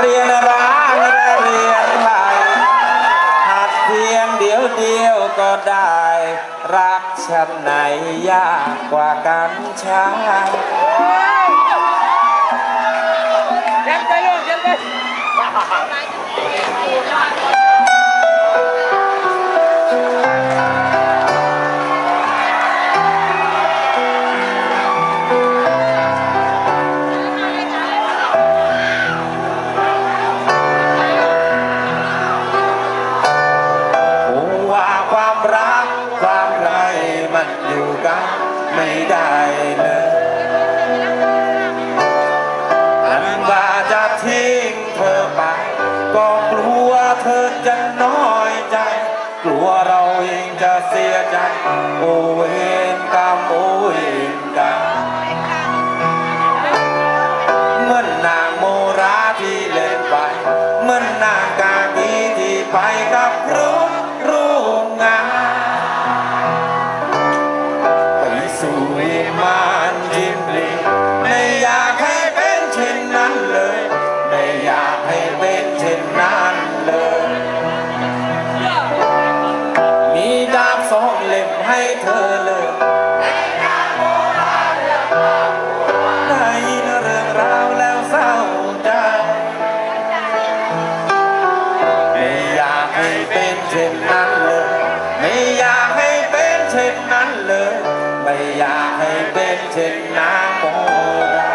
เรียนร้างเรียนไทยหัดเพียงเดียวเดียวก็ได้ รักฉันไหนยากกว่ากันช้าเย็นไปลูกเย็นไป อยู่กันไม่ได้เลยอันว่าจะทิ้งเธอไป ก็กลัวเธอจะน้อยใจ กลัวเราเองจะเสียใจ โอเวนกรรมโอเวนกรรมเมื่อนนางโมราที่เล่นไป เมื่อนนางกากีที่ไปกับรู้ ช่นนั้นเลย ไม่อยากให้เป็นเช่นนั้นเลย ไม่อยากให้เป็นเช่นนางโมรา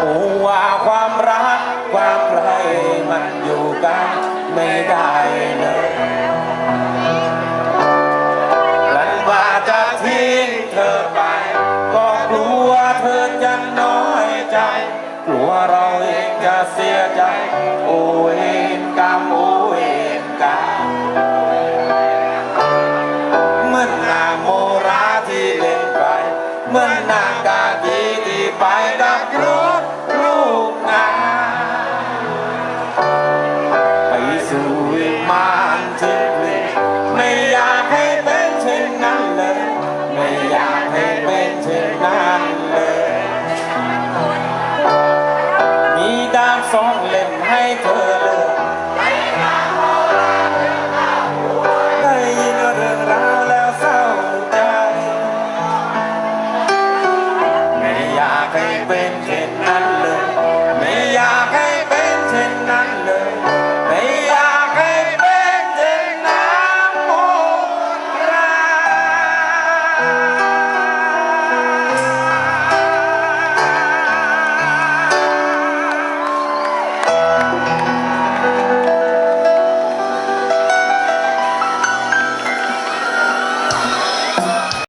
ผู้ว่าความรักความใครมันอยู่กันไม่ได้ ลัวเราเองจะเสียใจ โอเวนกรรมโอเวนกรรมเมื่อนาโมราที่เล่นไป เมื่อนากากีที่ไปกับรูปรูปงานไปสู่มา มีดา